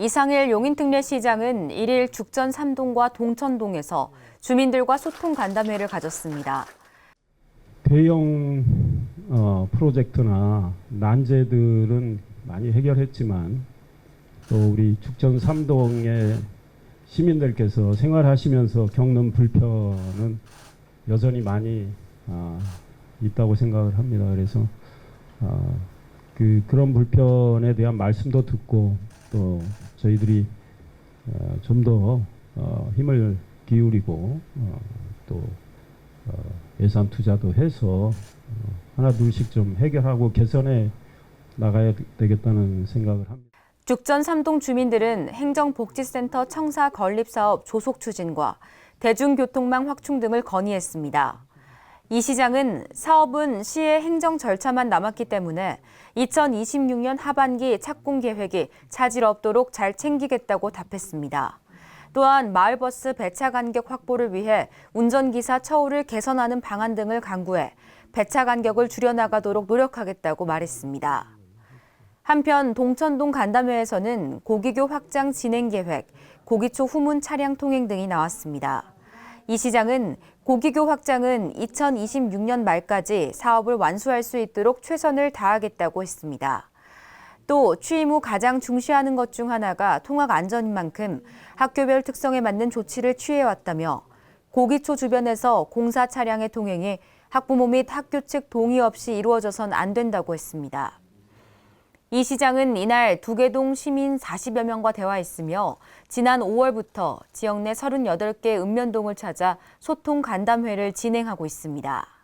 이상일 용인특례시장은 1일 죽전 3동과 동천동에서 주민들과 소통 간담회를 가졌습니다. 대형 어, 프로젝트나 난제들은 많이 해결했지만 또 우리 죽전 삼동의 시민들께서 생활하시면서 겪는 불편은 여전히 많이 아, 있다고 생각을 합니다. 그래서 아, 그 그런 불편에 대한 말씀도 듣고 또 저희들이 어, 좀더 어, 힘을 기울이고 어, 또 어, 예산 투자도 해서 어, 하나 둘씩 좀 해결하고 개선해 나가야 되겠다는 생각을 합니다. 죽전 3동 주민들은 행정복지센터 청사 건립 사업 조속 추진과 대중교통망 확충 등을 건의했습니다. 이 시장은 사업은 시의 행정 절차만 남았기 때문에 2026년 하반기 착공 계획이 차질 없도록 잘 챙기겠다고 답했습니다. 또한 마을버스 배차 간격 확보를 위해 운전기사 처우를 개선하는 방안 등을 강구해 배차 간격을 줄여나가도록 노력하겠다고 말했습니다. 한편 동천동 간담회에서는 고기교 확장 진행 계획, 고기초 후문 차량 통행 등이 나왔습니다. 이 시장은 고기교 확장은 2026년 말까지 사업을 완수할 수 있도록 최선을 다하겠다고 했습니다. 또 취임 후 가장 중시하는 것 중 하나가 통학 안전인 만큼 학교별 특성에 맞는 조치를 취해왔다며 고기초 주변에서 공사 차량의 통행이 학부모 및 학교 측 동의 없이 이루어져선 안 된다고 했습니다. 이 시장은 이날 두개동 시민 40여 명과 대화했으며 지난 5월부터 지역 내 38개 읍면동을 찾아 소통 간담회를 진행하고 있습니다.